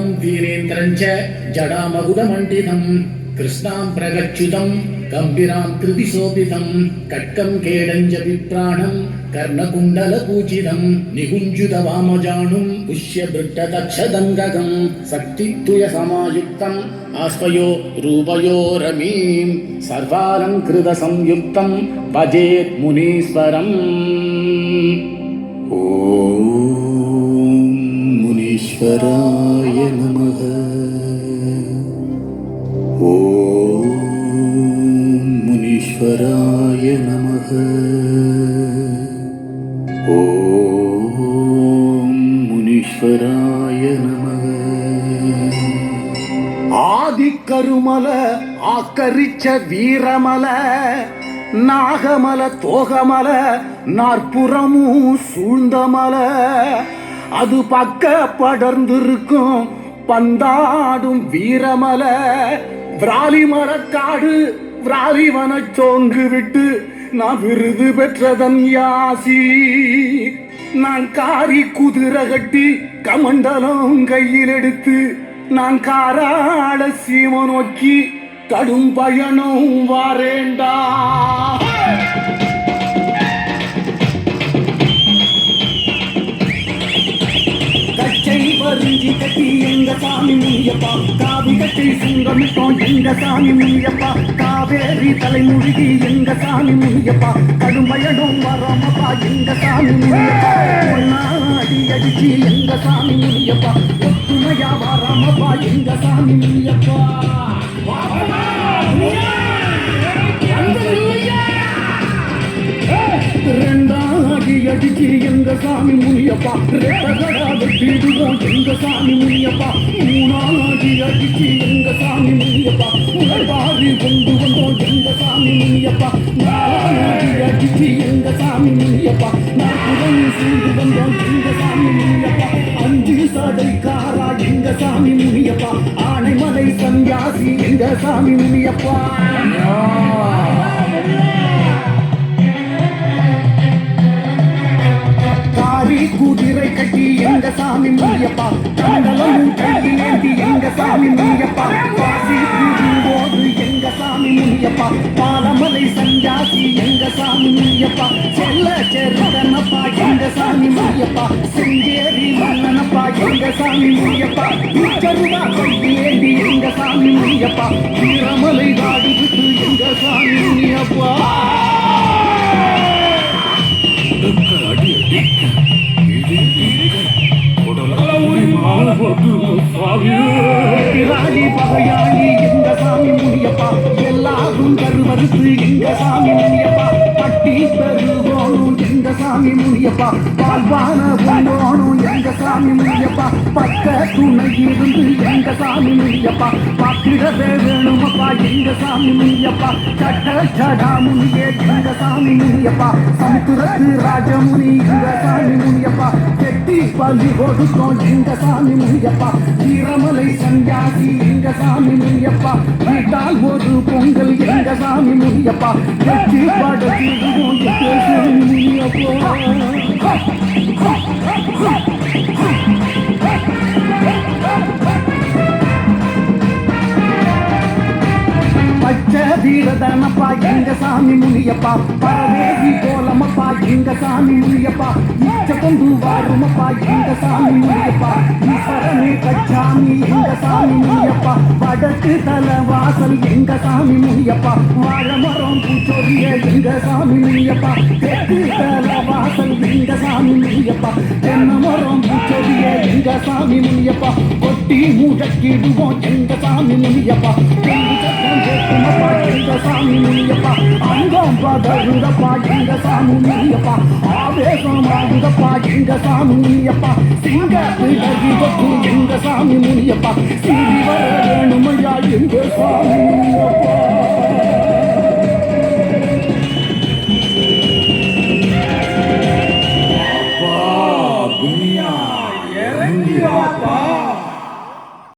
धीरेन्द्रञ्च जडामगुडमण्डितम् कृष्णाम् प्रगच्छुतम् गम्भीराम् कृति शोभितम् कट्कम् केडञ्च विप्राणम् कर्णकुण्डलपूजितम् निकुञ्जुत वामजानुम् पुष्यभृट्टदक्षदङ्गकम् शक्तिद्वयसमायुक्तम् आस्वयो रूपयो रमीम् सर्वालङ्कृतसंयुक्तम् भजेत् मुनीश्वरम् ॐ मुनीश्वरा मुनीश्वराय नमः ॐ मुनीश्वराय नमः ஆதிக்கருமல ஆக்கரிச்ச வீரமல நாகமல தோகமல நாற்புறமும் சூழ்ந்தமல அது பக்க படர்ந்திருக்கும் பந்தாடும் வீரமல விராலி மரக்காடு பிராரிவன சோங்கு விட்டு நான் விருது பெற்றதன் யாசி. நான் காரி குதிரை கட்டி கமண்டலம் கையில் எடுத்து நான் காராட சீம நோக்கி கடும் பயணம் வாரே. கட்டி எங்க சாமி முனியப்பா காவி கட்டி சிங்கமிட்டோம் எங்க சாமி முனியப்பா காவேரி தலைமுழுகி எங்க சாமி முனியப்பா கடுமையடும் வரமப்பா எங்க சாமி முனியப்பா பொன்னாடி அடிச்சு எங்க சாமி முனியப்பா ஒத்துமையா வரமப்பா எங்க சாமி முனியப்பா ரெண்டாடி அடிச்சு எங்க சாமி முனியப்பா ரெட்டகடா வெட்டிடுவோம் எங்க சாமி முனியப்பா? மூணாடி அடிச்சு எங்க சாமி முனியப்பா? உடல்வாரி கொண்டு வந்தோம் எங்க சாமி முனியப்பா? நாலாடி அடிச்சு எங்க சாமி முனியப்பா? நாற்புறம் சூழ்ந்து வந்தோம் எங்க சாமி முனியப்பா? அஞ்சு சடைக்காரா எங்க சாமி முனியப்பா? ஆனைமலை சன்யாசி எங்க சாமி முனியப்பா? காரி கூட்டி எங்க சாமி மீயப்பா. கண்டலம் கையில் ஏந்தி எங்க சாமி மீயப்பா. பாசி போது எங்க சாமி மீயப்பா. பாலமலை சஞ்சாசி எங்க சாமி மீயப்பா. செல்ல செருதனப்பா எங்க சாமி மீயப்பா. சிங்கேரி மன்னனப்பா எங்க சாமி மீயப்பா. உச்சருவா கையில் ஏந்தி எங்க சாமி மீயப்பா. வீரமலை நாடு விட்டு பிராணி பகையாளி எங்க சாமி முனியப்பா எல்லாரும் கருவறுத்து எங்க சாமி முனியப்பா பட்டி பெருகோணும் எங்க சாமி முனியப்பா பால்வான பொங்கோணும் எங்க சாமி முனியப்பா பக்க துணை இருந்து எங்க சாமி முனியப்பா பத்திரவே வேணுமப்பா எங்க சாமி முனியப்பா சட்ட சடா முனியே எங்க சாமி முனியப்பா சமுத்திரத்து ராஜமுனி எங்க சாமி கெட்டி பள்ளி கொடுத்தோம் எங்க சாமி முனியப்பா. வீரமலை சன்யாசி எங்க சாமி முனியப்பா. வீட்டால் ஒரு பொங்கல் எங்க சாமி முனியப்பா கெட்டி படத்திடுவோம் பச்சை வீரதனப்பா எங்க சாமி முனியப்பா பரவேசி கோலமப்பா இந்த சாமி முனியப்பா இச்ச கொண்டு வாருமப்பா இந்த சாமி முனியப்பா ஈஸ்வரனே கச்சாமி இந்த சாமி முனியப்பா வடக்கு தல வாசல் எங்க சாமி முனியப்பா வாழ மரம் பூச்சொரிய எங்க சாமி முனியப்பா தெற்கு தல வாசல் எங்க சாமி முனியப்பா தென்னை மரம் பூச்சொரிய எங்க சாமி முனியப்பா கொட்டி முழக்கிடுவோம் எங்க சாமி முனியப்பா அங்கம் பதறுதப்பா எங்க சாமி முனியப்பா ஆவேசம் எங்க சாமி முனியப்பா சிங்க எங்க சாமி முனியப்பா வர வேணுமையா எங்க சாமி முனியப்பா